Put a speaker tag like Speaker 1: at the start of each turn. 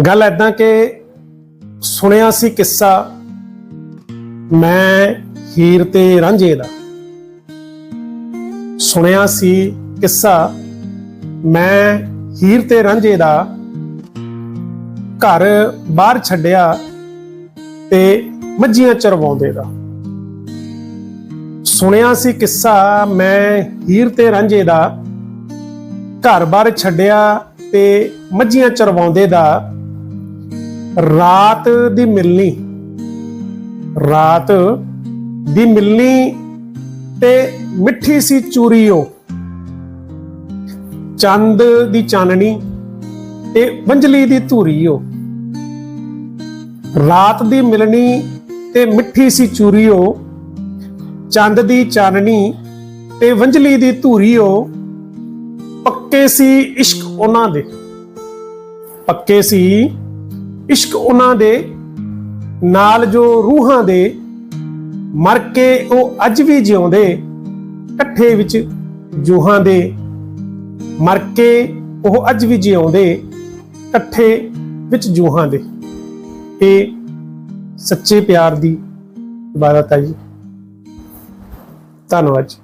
Speaker 1: ਗੱਲ ਐਦਾਂ ਕਿ ਸੁਣਿਆ ਸੀ ਕਿੱਸਾ, ਮੈਂ ਹੀਰ ਤੇ ਰਾਂਝੇ ਦਾ। ਸੁਣਿਆ ਸੀ ਕਿੱਸਾ, ਮੈਂ ਹੀਰ ਤੇ ਰਾਂਝੇ ਦਾ। ਘਰ ਬਾਹਰ ਛੱਡਿਆ ਤੇ ਮੱਝੀਆਂ ਚਰਵਾਉਂਦੇ ਦਾ। ਸੁਣਿਆ ਸੀ ਕਿੱਸਾ, ਮੈਂ ਹੀਰ ਤੇ ਰਾਂਝੇ ਦਾ। ਘਰ ਬਾਹਰ ਛੱਡਿਆ ਤੇ ਮੱਝੀਆਂ ਚਰਵਾਉਂਦੇ ਦਾ। ਰਾਤ ਦੀ ਮਿਲਣੀ। ਰਾਤ ਦੀ ਮਿਲਣੀ ਤੇ ਮਿੱਠੀ ਸੀ ਚੂਰੀਓ। ਚੰਦ ਦੀ ਚਾਨਣੀ ਤੇ ਵੰਜਲੀ ਦੀ ਧੂਰੀਓ। ਰਾਤ ਦੀ ਮਿਲਣੀ ਤੇ ਮਿੱਠੀ ਸੀ ਚੂਰੀਓ। ਚੰਦ ਦੀ ਚਾਨਣੀ ਤੇ ਵੰਜਲੀ ਦੀ ਧੂਰੀਓ। ਪੱਕੇ ਸੀ ਇਸ਼ਕ ਉਹਨਾਂ ਦੇ। ਪੱਕੇ ਸੀ ਇਸ਼ਕ ਉਹਨਾਂ ਦੇ ਨਾਲ ਜੋ ਰੂਹਾਂ ਦੇ, ਮਰ ਕੇ ਉਹ ਅੱਜ ਵੀ ਜਿਉਂਦੇ, ਇਕੱਠੇ ਵਿੱਚ ਜੂਹਾਂ ਦੇ। ਮਰ ਕੇ ਉਹ ਅੱਜ ਵੀ ਜਿਉਂਦੇ, ਇਕੱਠੇ ਵਿੱਚ ਜੂਹਾਂ ਦੇ। ਇਹ ਸੱਚੇ ਪਿਆਰ ਦੀ ਇਬਾਦਤ ਹੈ ਜੀ। ਧੰਨਵਾਦ ਜੀ।